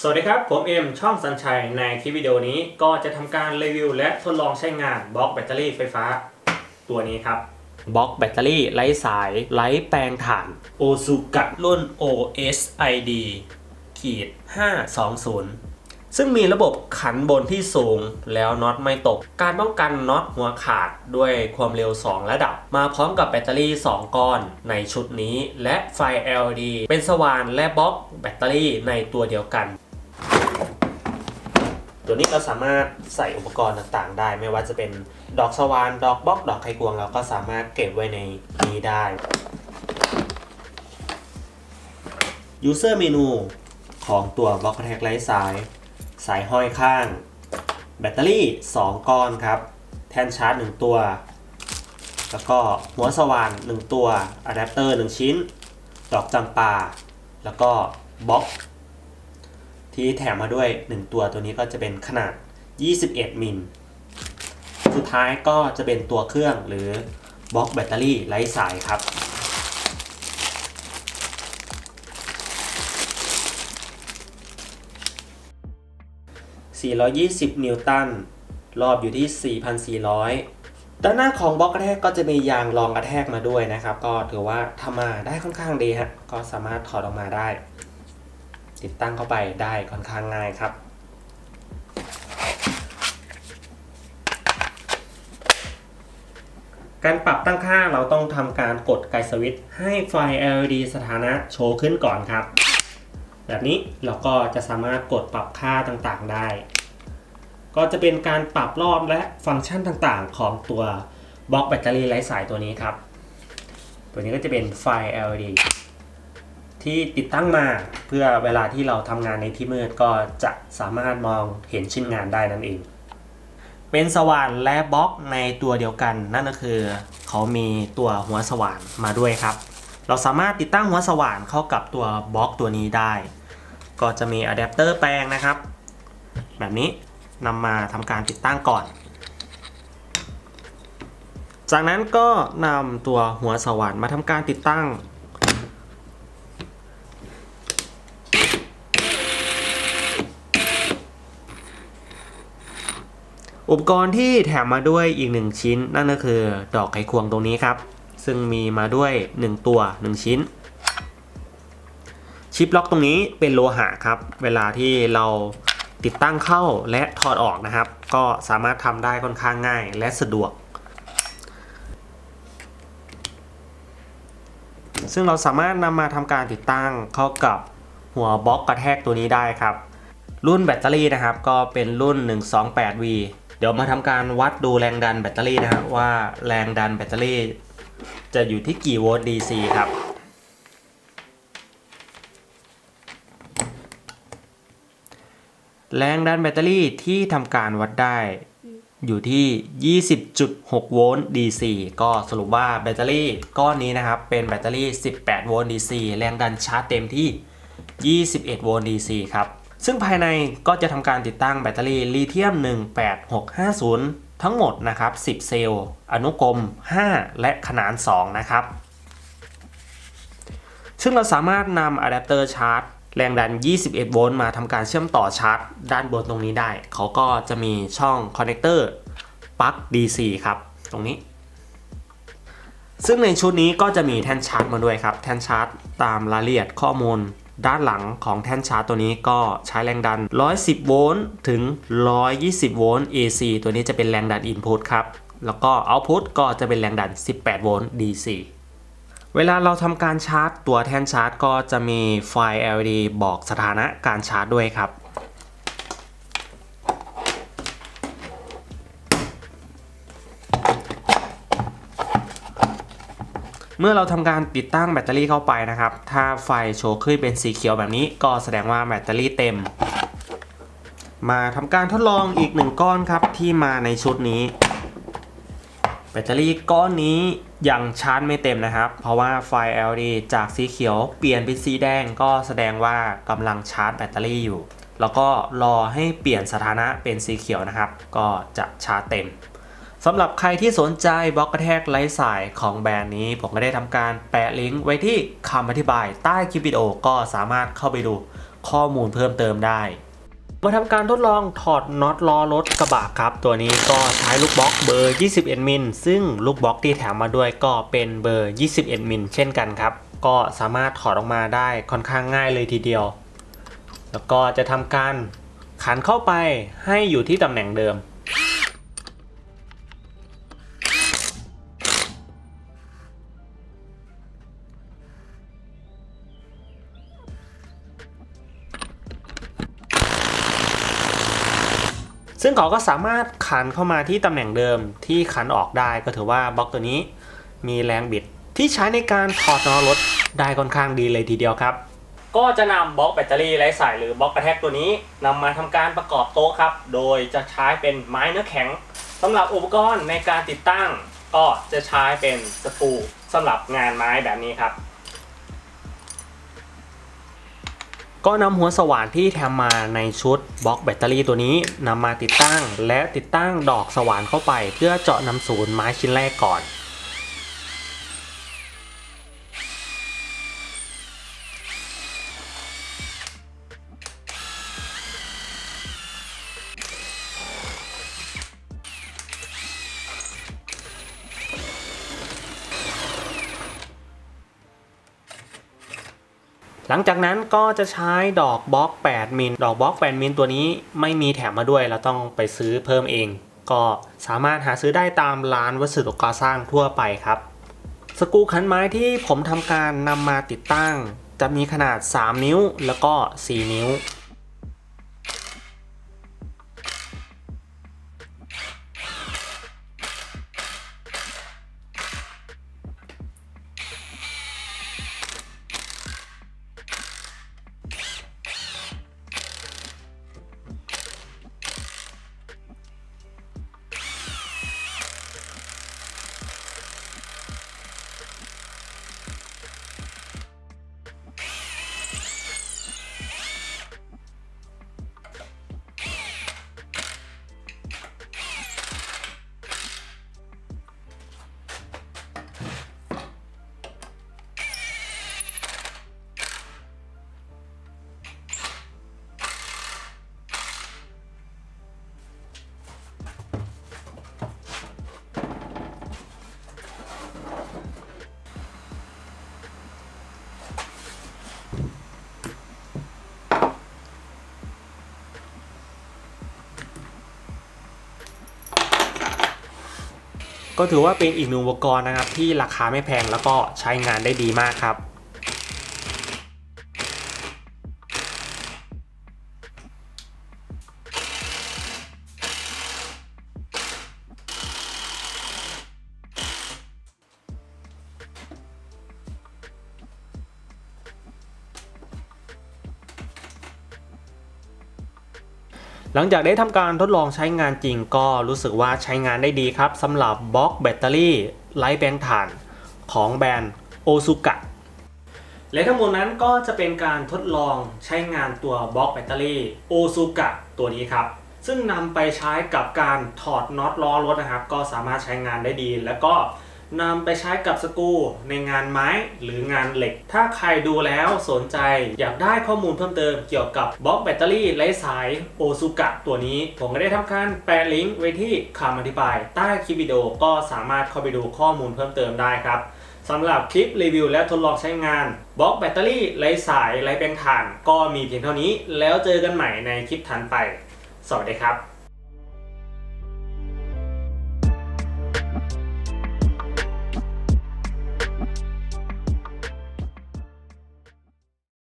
สวัสดีครับ ผมเอ็มช่องสัญชัยในคลิปวิดีโอนี้ก็จะทำการรีวิวและทดลองใช้งานบล็อกแบตเตอรี่ไฟฟ้า ตัวนี้ครับบล็อกแบตเตอรี่ไร้สายไร้แปลงถ่านโอซูกะรุ่น OSID ขีด520 ซึ่งมีระบบขันบนที่สูงแล้วน็อตไม่ตก การป้องกันน็อตหัวขาดด้วยความเร็ว 2 ระดับ มาพร้อมกับแบตเตอรี่ 2 ก้อนในชุดนี้ และไฟ LED เป็นสว่านและบล็อกแบตเตอรี่ในตัวเดียวกัน ตัวนี้เราสามารถใส่อุปกรณ์ต่างๆ ได้ ไม่ว่าจะเป็นดอกสว่านดอกบล็อก ดอกไขควง เราก็สามารถเก็บไว้ในนี้ได้ User Menu ของตัวบล็อกแท็กไร้สาย สายห้อยข้าง แบตเตอรี่ 2 ก้อนครับ แท่นชาร์จ 1 ตัว แล้วก็หัวสว่าน 1 ตัวอะแดปเตอร์ 1 ชิ้น ดอกจำปา แล้วก็บล็อก ที่แถมมาด้วย 1 ตัวตัวนี้ก็จะเป็นขนาด 21 มิล สุดท้ายก็จะเป็นตัวเครื่องหรือบล็อกแบตเตอรี่ไร้สายครับ 420 นิวตัน รอบอยู่ที่ 4,400 ด้านหน้าของบล็อกกระแทกก็จะมียางรองกระแทกมาด้วยนะครับ ก็ถือว่าทำมาได้ค่อนข้างดีฮะ ก็สามารถถอดออกมาได้ ติดตั้งเข้าไปได้ค่อนข้างง่ายครับ การปรับตั้งค่าเราต้องทำการกดไกสวิตช์ให้ไฟ LED สถานะโชว์ขึ้นก่อนครับ แบบนี้เราก็จะสามารถกดปรับค่าต่างๆได้ ก็จะเป็นการปรับรอบและฟังก์ชันต่างๆ ของตัวบล็อกแบตเตอรี่ไร้สายตัวนี้ครับ ตัวนี้ก็จะเป็นไฟ LED ที่ติดตั้งมาเพื่อเวลาที่เราทำงานในที่มืดก็จะสามารถมองเห็นชิ้นงานได้นั่นเอง เป็นสว่านและบล็อกในตัวเดียวกันนั่นก็คือ เขามีตัวหัวสว่านมาด้วยครับ เราสามารถติดตั้งหัวสว่านเข้ากับตัวบล็อกตัวนี้ได้ ก็จะมีอะแดปเตอร์แปลงนะครับ แบบนี้นำมาทำการติดตั้งก่อน จากนั้นก็นำตัวหัวสว่านมาทำการติดตั้ง อุปกรณ์ที่แถมมาด้วยอีกหนึ่งชิ้น นั่นก็คือดอกไขควงตรงนี้ครับ ซึ่งมีมาด้วย 1 ตัว 1 ชิ้น ชิปล็อกตรงนี้เป็นโลหะครับ เวลาที่เราติดตั้งเข้าและถอดออกนะครับ ก็สามารถทำได้ค่อนข้างง่ายและสะดวก ซึ่งเราสามารถนำมาทำการติดตั้งเข้ากับหัวบล็อกกระแทกตัวนี้ได้ครับ รุ่นแบตเตอรี่นะครับก็เป็นรุ่น 128V เดี๋ยวมาทำการวัดดูแรงดันแบตเตอรี่นะครับว่าแรงดันแบตเตอรี่ จะอยู่ที่กี่โวลต์ DC ครับแรงดันแบตเตอรี่ที่ทำการวัดได้อยู่ที่ 20.6 โวลต์ DC ก็สรุปว่าแบตเตอรี่ก้อนนี้นะครับ เป็นแบตเตอรี่ 18 โวลต์ DC แรงดันชาร์จเต็มที่ 21 โวลต์ DC ครับ ซึ่งภายในก็จะทำการติดตั้งแบตเตอรี่ลิเธียม 18650 ทั้งหมดนะครับ 10 เซลล์ อนุกรม 5 และขนาน 2 นะครับ ซึ่งเราสามารถนำอะแดปเตอร์ชาร์จแรงดัน 21 โวลต์มาทำการเชื่อมต่อชาร์จ ด้านบนตรงนี้ได้ เขาก็จะมีช่องคอนเนคเตอร์ปลั๊ก DC ครับ ตรงนี้ ซึ่งในชุดนี้ก็จะมีแท่นชาร์จมาด้วยครับ แท่นชาร์จตามรายละเอียดข้อมูล ด้านหลังของแท่นชาร์จตัวนี้ก็ใช้แรงดัน 110 โวลต์ถึง 120 โวลต์ AC ตัวนี้จะเป็นแรงดัน Input ครับ แล้วก็ Output ก็จะเป็นแรงดัน 18 โวลต์ DC เวลาเราทำการชาร์จตัวแท่นชาร์จ ก็จะมีไฟ LED บอกสถานะการชาร์จด้วยครับ มื่อเราทำการติดตั้งแบตเตอรี่เข้าไปนะครับ ถ้าไฟโชว์ขึ้นเป็นสีเขียวแบบนี้ก็แสดงว่าแบตเตอรี่เต็ม มาทำการทดลองอีกหนึ่งก้อนครับที่มาในชุดนี้ แบตเตอรี่ก้อนนี้ยังชาร์จไม่เต็มนะครับ เพราะว่าไฟ LED จากสีเขียวเปลี่ยนเป็นสีแดงก็แสดงว่ากำลังชาร์จแบตเตอรี่อยู่ แล้วก็รอให้เปลี่ยนสถานะเป็นสีเขียวนะครับ ก็จะชาร์จเต็ม สำหรับใครที่สนใจบล็อกกระแทกไร้สายของแบรนด์นี้ ผมก็ได้ทำการแปะลิงก์ไว้ที่คำอธิบายใต้คลิปวิดีโอก็สามารถเข้าไปดูข้อมูลเพิ่มเติมได้ มาทำการทดลองถอดน็อตล้อรถกระบะครับ ตัวนี้ก็ใช้ลูกบล็อกเบอร์ 21 มิล ซึ่งลูกบล็อกที่แถมมาด้วยก็เป็นเบอร์ 21 มิลเช่นกันครับ ก็สามารถถอดออกมาได้ค่อนข้างง่ายเลยทีเดียว แล้วก็จะทำการขันเข้าไปให้อยู่ที่ตำแหน่งเดิม ซึ่งเขาก็สามารถขันเข้ามาที่ตำแหน่งเดิมที่ขันออกได้ก็ถือว่าบล็อกตัวนี้มีแรงบิด ที่ใช้ในการถอดล้อรถได้ค่อนข้างดีเลยทีเดียวครับ ก็จะนำบล็อกแบตเตอรี่ไร้สายหรือบล็อกกระแทกตัวนี้นำมาทำการประกอบโต๊ะครับ โดยจะใช้เป็นไม้เนื้อแข็งสำหรับอุปกรณ์ในการติดตั้ง ก็จะใช้เป็นสกรูสำหรับงานไม้แบบนี้ครับ ก็นำหัวสว่านที่แถมมาในชุดบล็อกแบตเตอรี่ตัวนี้นำมาติดตั้ง และติดตั้งดอกสว่านเข้าไป เพื่อเจาะนำศูนย์ไม้ชิ้นแรกก่อน ลังจากนั้นก็จะใช้ดอกบล็อก 8 มิล ดอกบล็อก 8 มิลตัวนี้ไม่มีแถมมาด้วย เราต้องไปซื้อเพิ่มเอง ก็สามารถหาซื้อได้ตามร้านวัสดุก่อสร้างทั่วไปครับ สกูขันไม้ที่ผมทำการนำมาติดตั้ง จะมีขนาด 3 นิ้วแล้วก็ 4 นิ้ว ก็ถือว่าเป็นอีกหนึ่งอุปกรณ์นะครับที่ราคาไม่แพงแล้วก็ใช้งานได้ดีมากครับ หลังจากได้ทำการทดลองใช้งานจริงก็รู้สึกว่าใช้งานได้ดีครับสำหรับบล็อกแบตเตอรี่ไร้แบงถ่านของแบรนด์โอซุกะและทั้งหมดนั้นก็จะเป็นการทดลองใช้งานตัวบล็อกแบตเตอรี่โอซุกะตัวนี้ครับ ซึ่งนำไปใช้กับการถอดน็อตล้อรถนะครับ ก็สามารถใช้งานได้ดี แล้วก็ นำไปใช้กับสกรูในงานไม้หรืองานเหล็ก ถ้าใครดูแล้วสนใจอยากได้ข้อมูลเพิ่มเติมเกี่ยวกับบล็อกแบตเตอรี่ไร้สายโอซุกะตัวนี้ ผมก็ได้ทำการแปะลิงก์ไว้ที่คำอธิบาย ใต้คลิปวิดีโอก็สามารถเข้าไปดูข้อมูลเพิ่มเติมได้ครับสำหรับคลิปรีวิวและทดลองใช้งานบล็อกแบตเตอรี่ไร้สายไร้แบงถ่าน ก็มีเพียงเท่านี้ แล้วเจอกันใหม่ในคลิปถัดไป สวัสดีครับ